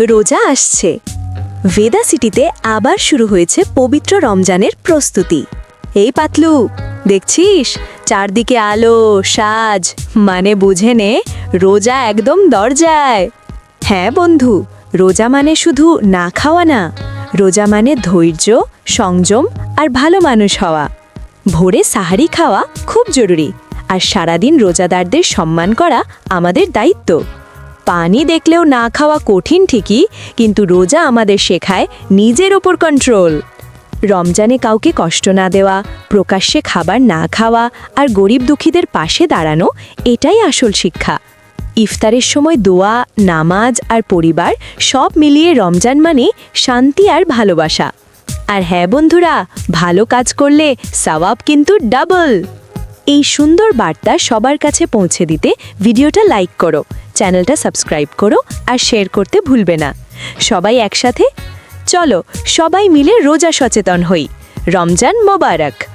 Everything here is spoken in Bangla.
রোজা আসছে। ভেদা সিটিতে আবার শুরু হয়েছে পবিত্র রমজানের প্রস্তুতি। এই পাতলু, দেখছিস? চারদিকে আলো, সাজ মানে বুঝে নে, রোজা একদম দরজায়। হ্যাঁ বন্ধু, রোজা মানে শুধু না খাওয়া না, রোজা মানে ধৈর্য, সংযম আর ভালো মানুষ হওয়া। ভোরে সাহারি খাওয়া খুব জরুরি, আর সারাদিন রোজাদারদের সম্মান করা আমাদের দায়িত্ব। পানি দেখলেও না খাওয়া কঠিন ঠিকই, কিন্তু রোজা আমাদের শেখায় নিজের ওপর কন্ট্রোল রমজানে কাউকে কষ্ট না দেওয়া, প্রকাশ্যে খাবার না খাওয়া আর গরিব দুঃখীদের পাশে দাঁড়ানো, এটাই আসল শিক্ষা। ইফতারের সময় দোয়া, নামাজ আর পরিবার সব মিলিয়ে রমজান মানে শান্তি আর ভালোবাসা। আর হ্যাঁ বন্ধুরা, ভালো কাজ করলে সওয়াব কিন্তু ডাবল এই সুন্দর বার্তা সবার কাছে পৌঁছে দিতে ভিডিওটা লাইক করো। চ্যানেলটা সাবস্ক্রাইব করো আর শেয়ার করতে ভুলবে না। সবাই একসাথে? চলো সবাই মিলে রোজা সচেতন হই। রমজান মোবারক।